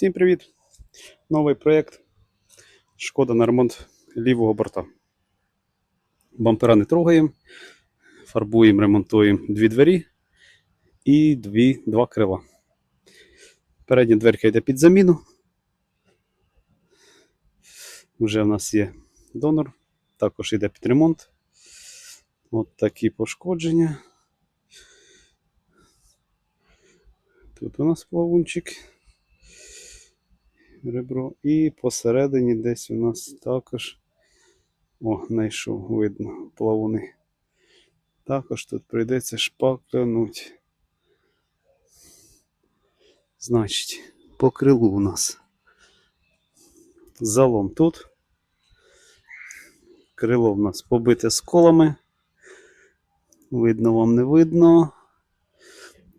Всім привіт! Новий проєкт. Шкода на ремонт лівого борта. Бампера не трогаємо, фарбуємо, ремонтуємо дві двері і дві, два крила. Передня дверка йде під заміну. Вже в нас є донор, також йде під ремонт. От такі пошкодження. Тут у нас плавунчик. Ребро. І посередині десь у нас також. О, знайшов, видно, плавуни. Також тут прийдеться шпаклянуть. Значить, по крилу у нас залом тут. Крило в нас побите сколами. Видно вам не видно.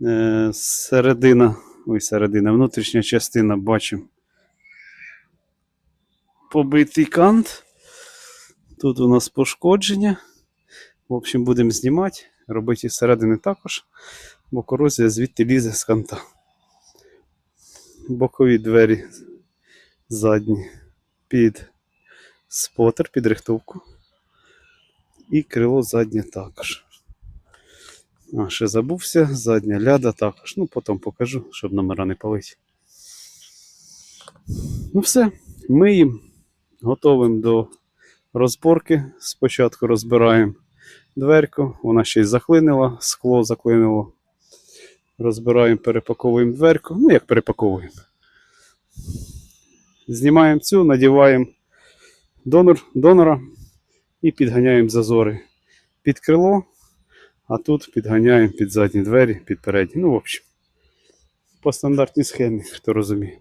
Е, середина, ой, середина, внутрішня частина бачимо. Побитий кант. Тут у нас пошкодження. В общем, будемо знімати, робити із середини також, бо корозія звідти лізе з канта. Бокові двері задні під спотер, під рихтовку. І крило заднє також. А, ще забувся, задня ляда також. Ну, потім покажу, щоб номера не палить. Ну все, миємо, готовим до розборки. Спочатку розбираємо дверку, вона ще й заклинила, скло заклинило. Розбираємо, перепаковуємо дверку. Ну, як перепаковуємо. Знімаємо цю, надіваємо донор, донора і підганяємо зазори під крило, а тут підганяємо під задні двері, під передні. Ну, в общем, по стандартній схемі, хто розуміє.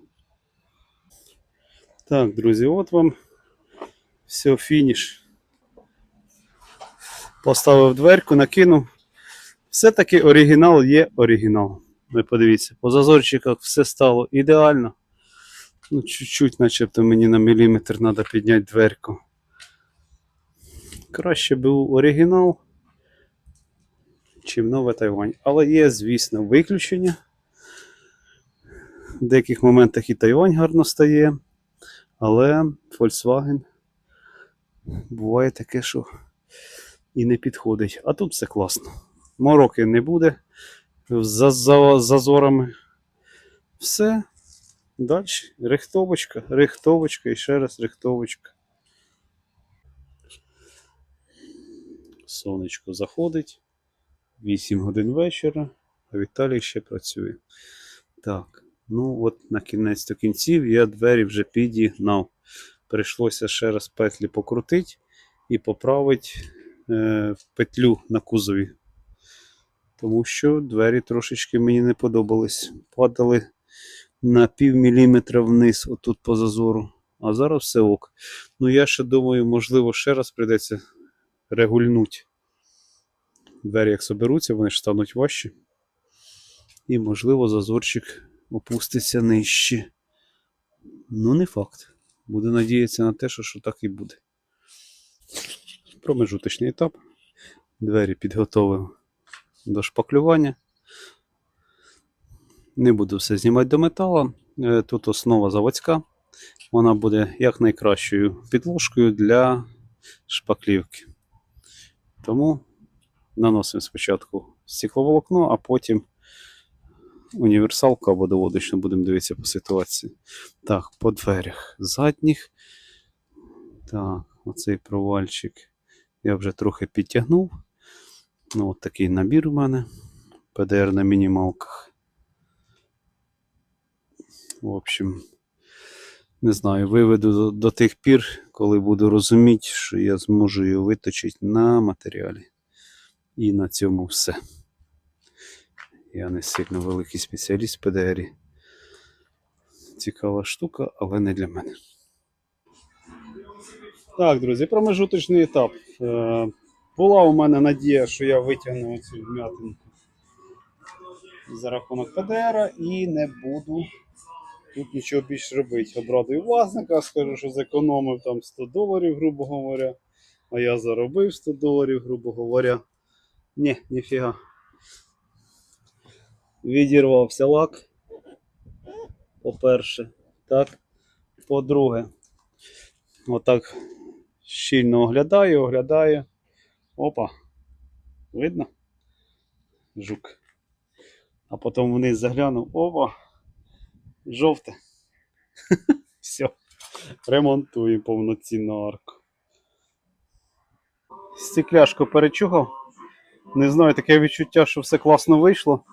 Так, друзі, от вам все, фініш. Поставив дверку, накинув. Все-таки оригінал є оригінал. Ви подивіться, по зазорчиках все стало ідеально. Ну, чуть-чуть, начебто мені на міліметр треба підняти дверку. Краще був оригінал, чим нове Тайвань. Але є, звісно, виключення. В деяких моментах і Тайвань гарно стає. Але Volkswagen буває таке, що і не підходить. А тут все класно. Мороки не буде за, за зазорами. Все. Далі. Рихтовочка, рихтовочка і ще раз рихтовочка. Сонечко заходить. 8 годин вечора, а Віталій ще працює. Так, ну от на кінець до кінців я двері вже підігнав. Прийшлося ще раз петлі покрутити і поправити е, петлю на кузові. Тому що двері трошечки мені не подобались. Падали на пів міліметра вниз, отут по зазору. А зараз все ок. Ну я ще думаю, можливо, ще раз прийдеться регульнути. Двері, як соберуться, вони ж стануть важчі. І, можливо, зазорчик опуститься нижче. Ну, не факт. Буду надіятися на те, що, що так і буде. Промежуточний етап. Двері підготовив до шпаклювання. Не буду все знімати до металу. Е, Тут основа заводська. Вона буде як найкращою підложкою для шпаклівки. Тому наносимо спочатку стекловолокно, а потім універсалку або доводочну будемо дивитися по ситуації. Так, по дверях задніх. Так, оцей провальчик я вже трохи підтягнув. Ну, от такий набір у мене. ПДР на мінімалках. В общем, не знаю, виведу до, до тих пір, коли буду розуміти, що я зможу його виточити на матеріалі. І на цьому все. Я не сильно великий спеціаліст в ПДРі. Цікава штука, але не для мене. Так, друзі, промежуточний етап. Е, була у мене надія, що я витягну цю вм'ятинку за рахунок ПДР і не буду тут нічого більше робити. Обрадую власника, скажу, що зекономив там 100 доларів, грубо говоря. А я заробив 100 доларів, грубо говоря. Ні, ніфіга. Відірвався лак. По-перше, Так. По-друге, отак щільно оглядаю, оглядаю. Опа. Видно? Жук. А потім вниз заглянув. Опа. Жовте. Все. Ремонтуємо повноцінну арку. Стекляшку перечухав. Не знаю, таке відчуття, що все класно вийшло.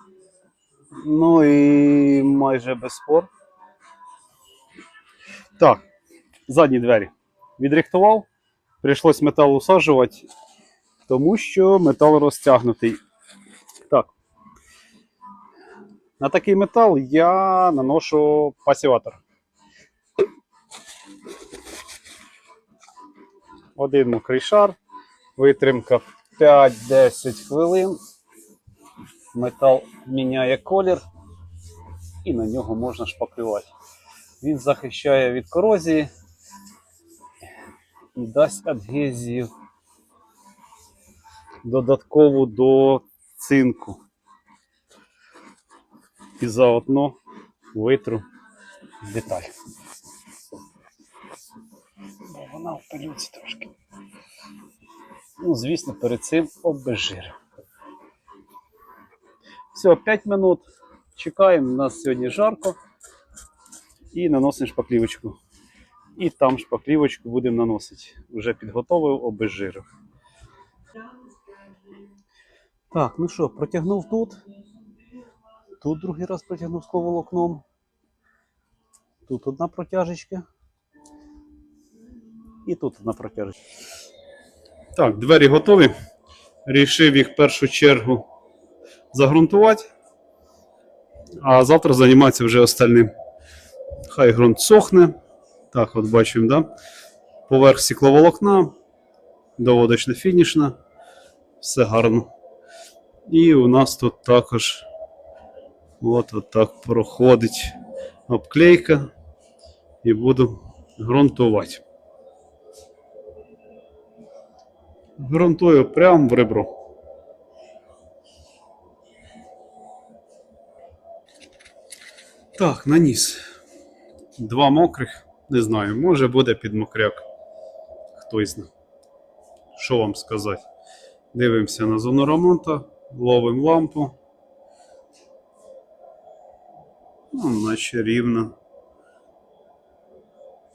Ну і майже без спор. Так, задні двері. Відрихтував. Прийшлось метал усаджувати, тому що метал розтягнутий. Так. На такий метал я наношу пасіватор. Один мокрий шар, витримка 5-10 хвилин. Метал міняє колір і на нього можна шпаклювати. Він захищає від корозії і дасть адгезію додаткову до цинку. І заодно витру деталь. Вона в трошки. Ну, звісно, перед цим обезжирив. Все, 5 минут. Чекаємо. У нас сьогодні жарко. І наносимо шпаклівочку. І там шпаклівочку будемо наносити. Уже підготовив, обезжирив. Так, ну що, протягнув тут. Тут другий раз протягнув сковолокном. Тут одна протяжечка. І тут одна протяжечка. Так, двері готові. Рішив їх в першу чергу загрунтувати. А завтра займатися вже остальним. Хай ґрунт сохне. Так, от бачимо, да? Поверх стекловолокна, доводочна фінішна. Все гарно. І у нас тут також от, от так проходить обклейка. І буду ґрунтувати. Ґрунтую прямо в ребро. Так, наніс. Два мокрих. Не знаю, може буде під мокряк. Хтось знає. Що вам сказати? Дивимося на зону ремонту, ловимо лампу. Ну, наче рівно.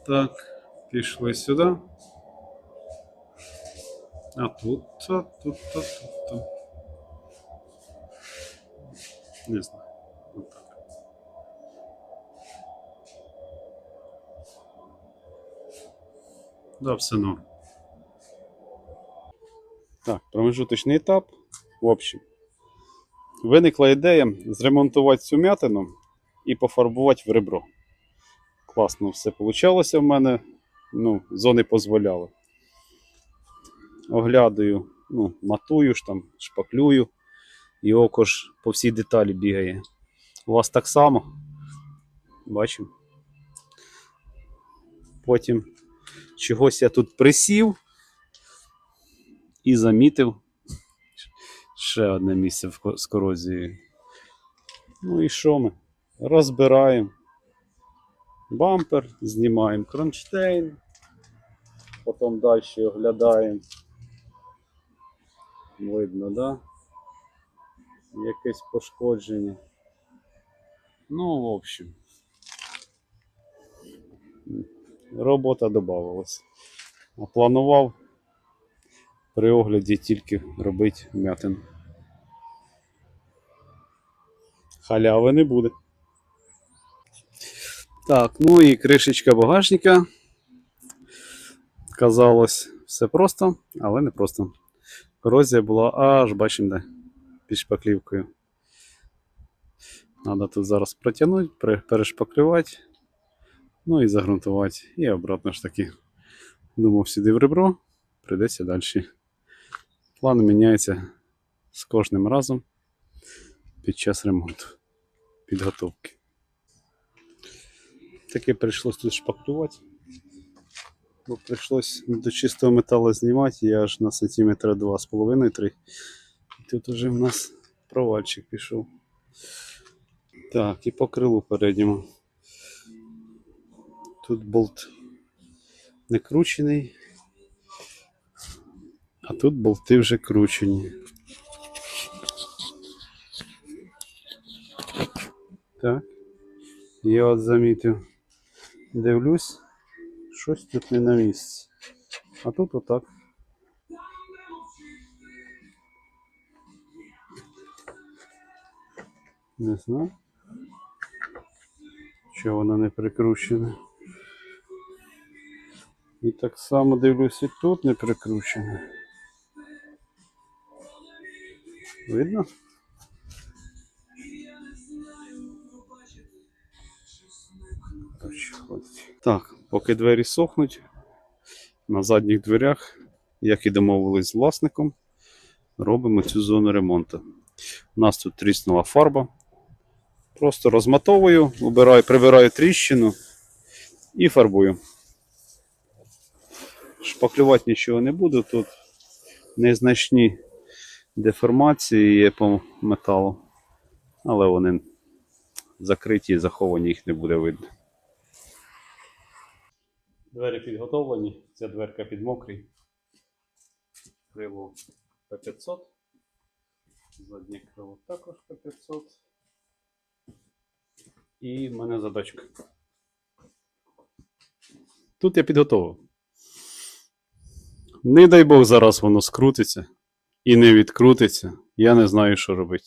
Так, пішли сюди. А тут, а тут, а тут. а. Не знаю. Да, все норм. Так, промежуточний етап. В общем, виникла ідея зремонтувати цю м'ятину і пофарбувати в ребро. Класно все вийшло в мене. Ну, зони дозволяли. Оглядаю, ну, матую ж там, шпаклюю, і око ж по всій деталі бігає. У вас так само. Бачимо. Потім чогось я тут присів і замітив ще одне місце з корозією. Ну і що ми? Розбираємо бампер, знімаємо кронштейн, потім далі оглядаємо. Видно, да? Якесь пошкодження. Ну, в общем. Робота додавалась. А планував при огляді тільки робити м'ятин. Халяви не буде. Так, ну і кришечка багажника. Казалось, все просто, але не просто. Корозія була аж бачимо, де під шпаклівкою. Надо тут зараз протягнути, пере- перешпаклювати, ну і загрунтувати. І обратно ж таки. Думав сюди в ребро, прийдеться далі. План міняється з кожним разом під час ремонту, підготовки. Таки прийшлось тут шпаклювати. Бо прийшлось до чистого металу знімати, я аж на сантиметра 2,5-3. І тут уже в нас провальчик пішов. Так, і по крилу передньому. Тут болт не кручений. А тут болти вже кручені. Так. Я от замітив. Дивлюсь, щось тут не на місці. А тут отак. Не знаю. Чого воно не прикручене. І так само дивлюсь, і тут не прикручене. Видно? Так, поки двері сохнуть, на задніх дверях, як і домовились з власником, робимо цю зону ремонту. У нас тут тріснула фарба. Просто розматовую, убираю, прибираю тріщину і фарбую. Шпаклювати нічого не буду, тут незначні деформації є по металу, але вони закриті і заховані, їх не буде видно. Двері підготовлені, ця дверка під мокрий. Крило П500. Заднє крило також П500. І в мене задачка. Тут я підготовив. Не дай Бог зараз воно скрутиться і не відкрутиться. Я не знаю, що робити.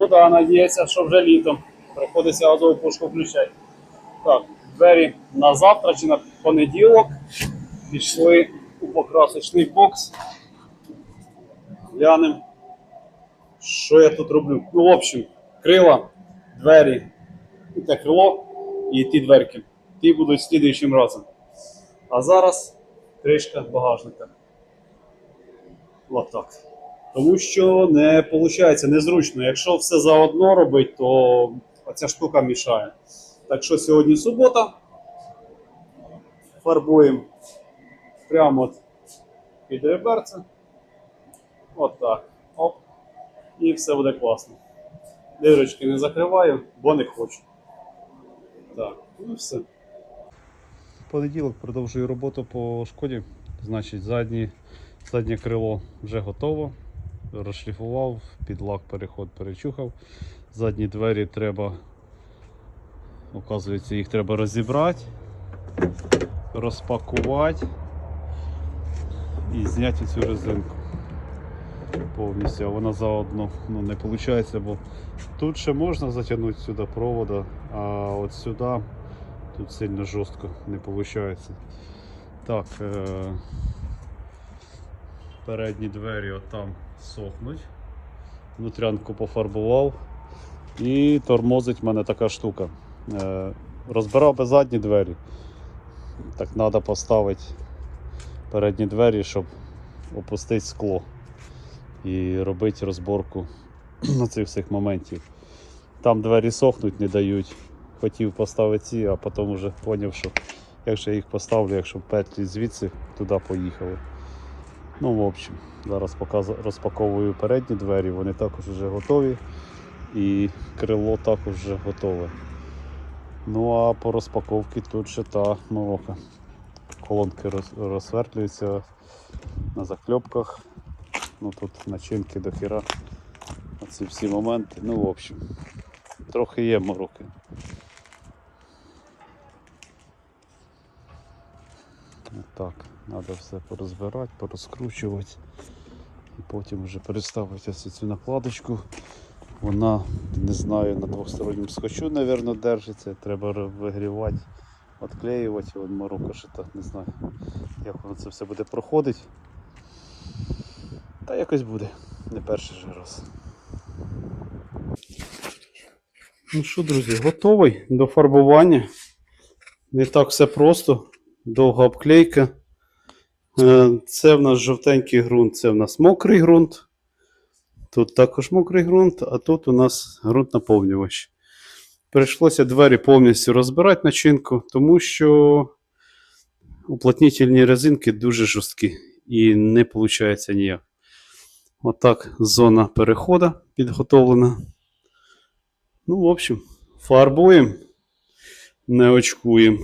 Ну так, надіється, що вже літом. Приходиться газову пушку включати. Так, двері на завтра чи на понеділок пішли у покрасочний бокс. Глянемо, що я тут роблю. Ну, в общем, крила, двері, і те крило і ті дверки. Ті будуть слідуючим разом. А зараз кришка багажника. Отак. Тому що не виходить незручно. Якщо все заодно робить, то оця штука мішає. Так що сьогодні субота. Фарбуємо прямо під реберце. От так. Оп. І все буде класно. Дирочки не закриваю, бо не хочу. Так, ну все. Понеділок продовжую роботу по шкоді. Значить, задні, заднє крило вже готово. Розшліфував, під лак переход перечухав. Задні двері треба, оказується, їх треба розібрати, розпакувати і зняти цю резинку повністю, а вона заодно ну, не виходить, бо тут ще можна затягнути сюди провода, а от сюди тут сильно жорстко не виходить. Так, е- передні двері отам сохнуть. Внутрянку пофарбував. І тормозить в мене така штука. Е- розбирав би задні двері. Так треба поставити передні двері, щоб опустити скло і робити розборку на цих всіх моментів. Там двері сохнуть, не дають. Хотів поставити ці, а потім вже зрозумів, що якщо я їх поставлю, якщо петлі звідси туди поїхали. Ну, в общем, зараз розпаковую передні двері, вони також вже готові. І крило також вже готове. Ну а по розпаковці тут ще та морока. Колонки роз- розсвертлюються на закльопках. Ну тут начинки до хіра. Оці всі моменти. Ну, в общем, трохи є мороки. Так, треба все порозбирати, порозкручувати. І потім вже переставити цю накладочку. Вона, не знаю, на двосторонньому скотчу, мабуть, держиться. Треба вигрівати, відклеювати. Вон морока ще так не знаю, як воно це все буде проходити. Та якось буде, не перший же раз. Ну що, друзі, готовий до фарбування. Не так все просто. Довга обклейка. Е, Це в нас жовтенький ґрунт, це в нас мокрий ґрунт. Тут також мокрий ґрунт, а тут у нас ґрунт наповнювач. Прийшлося двері повністю розбирати начинку, тому що уплотнительні резинки дуже жорсткі і не виходить ніяк. Отак зона переходу підготовлена. Ну, в общем, Фарбуємо, не очкуємо.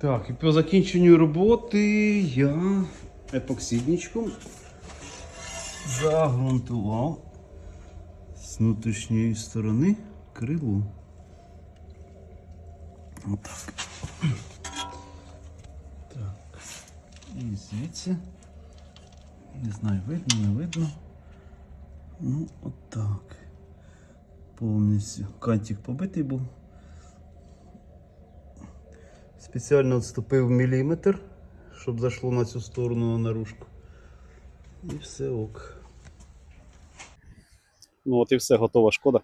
Так, і по закінченню роботи я епоксидничком загрунтував з внутрішньої сторони крило. Отак. Так. І звідси. Не знаю, видно, не видно. Ну, отак. Повністю. Кантик побитий був. Спеціально відступив міліметр, щоб зайшло на цю сторону на наружку. І все ок. Ну от і все, готова шкода.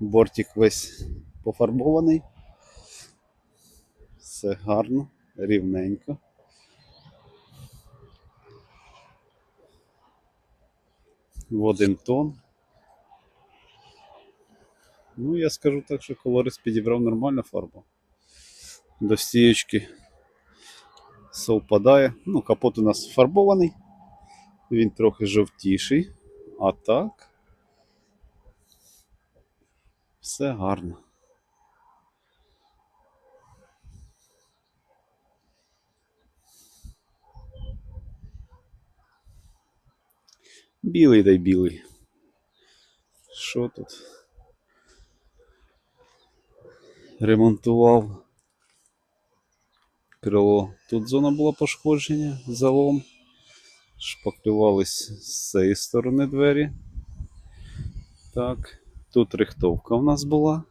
Бортик весь пофарбований. Все гарно, рівненько. В один тон. Ну, я скажу так, що колорист підібрав нормальну фарбу. До стієчки совпадає. Ну, капот у нас фарбований. Він трохи жовтіший. А так. Все гарно. Білий дай білий. Що тут? Ремонтував крило. Тут зона була пошкодження, залом. Шпаклювались з цієї сторони двері. Так, тут рихтовка в нас була.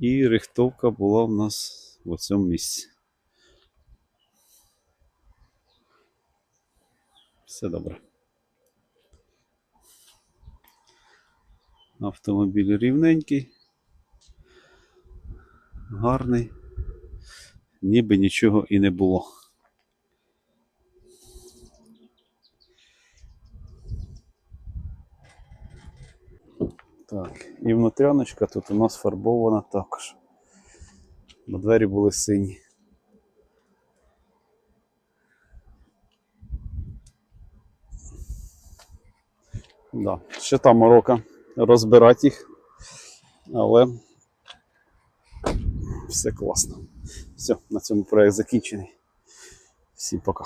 І рихтовка була в нас в цьому місці. Все добре. Автомобіль рівненький, гарний, ніби нічого і не було. Так, і внутряночка тут у нас фарбована також. Бо двері були сині. Да. Ще там морока розбирати їх, але все класно. Все, на цьому проєкт закінчений. Всім пока.